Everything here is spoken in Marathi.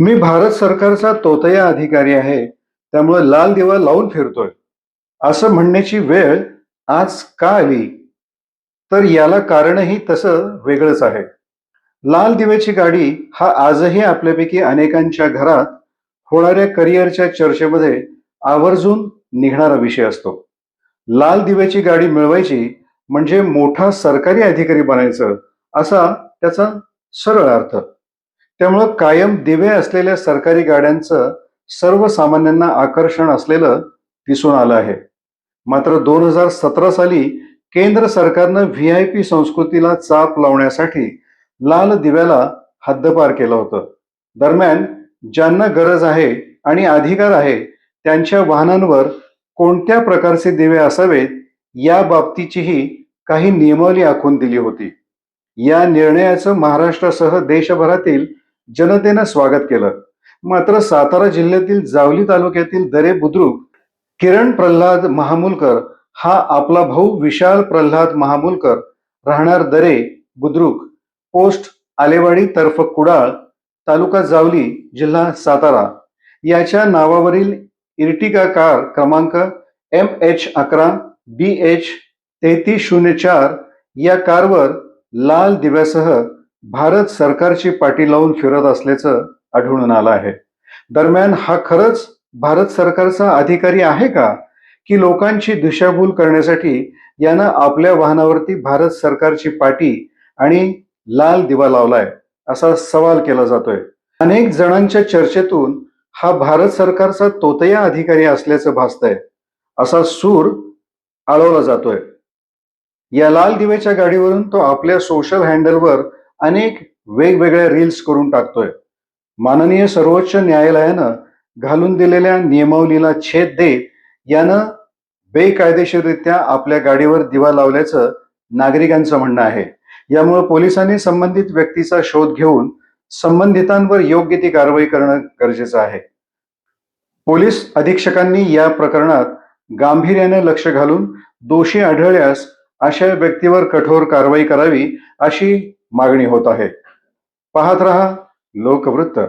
मी भारत सरकारचा तोतया अधिकारी आहे त्यामुळे लाल दिवा लावून फिरतोय. असं म्हणण्याची वेळ आज का आली? तर याला कारणही तसं वेगळंच आहे. लाल दिव्याची गाडी हा आजही आपल्यापैकी अनेकांच्या घरात होणाऱ्या करिअरच्या चर्चेमध्ये आवर्जून निघणारा विषय असतो. लाल दिव्याची गाडी मिळवायची म्हणजे मोठा सरकारी अधिकारी बनायचं असा त्याचा सरळ अर्थ. त्यामुळं कायम दिवे असलेल्या सरकारी गाड्यांचं सर्वसामान्यांना आकर्षण असलेलं दिसून आलं आहे. मात्र दोन हजार सतरा साली केंद्र सरकारनं व्ही आय पी संस्कृतीला चाप लावण्यासाठी लाल दिव्याला हद्दपार केलं होतं. दरम्यान ज्यांना गरज आहे आणि अधिकार आहे त्यांच्या वाहनांवर कोणत्या प्रकारचे दिवे असावेत या बाबतीचीही काही नियमावली आखून दिली होती. या निर्णयाचं महाराष्ट्रासह देशभरातील जनतेनं स्वागत केलं. मात्र सातारा जिल्ह्यातील जावली तालुक्यातील दरे बुद्रुक किरण प्रल्हाद महामुलकर हा आपला भाऊ विशाल प्रल्हाद महामुलकर राहणार दरे बुद्रुक पोस्ट आलेवाडी तर्फ कुडाळ तालुका जावली जिल्हा सातारा. याच्या नावावरील इर्टिका कार क्रमांक एम एच अकरा बी एच तेहतीस शून्य चार या कारवर लाल दिव्यासह भारत सरकारची पाटी लावून फिरत असल्याचं आढळून आलं आहे. दरम्यान हा खरंच भारत सरकारचा अधिकारी आहे का? की लोकांची दिशाभूल करण्यासाठी यानं आपल्या वाहनावरती भारत सरकारची पाटी आणि लाल दिवा लावलाय असा सवाल केला जातोय. अनेक जणांच्या चर्चेतून हा भारत सरकारचा तोतया अधिकारी असल्याचं भासतंय असा सूर आळवला जातोय. या लाल दिव्याच्या गाडीवरून तो आपल्या सोशल हँडलवर अनेक वेगवेगळ्या रील्स करून टाकतोय. माननीय सर्वोच्च न्यायालयानं घालून दिलेल्या नियमावलीला छेद देत यानं बेकायदेशीररित्या आपल्या गाडीवर दिवा लावल्याचं नागरिकांचं म्हणणं आहे. यामुळे पोलिसांनी संबंधित व्यक्तीचा शोध घेऊन संबंधितांवर योग्य ती कारवाई करणं गरजेचं आहे. पोलीस अधीक्षकांनी या प्रकरणात गांभीर्याने लक्ष घालून दोषी आढळल्यास अशा व्यक्तीवर कठोर कारवाई करावी अशी मागणी होत आहे. पाहत रहा लोकवृत्त.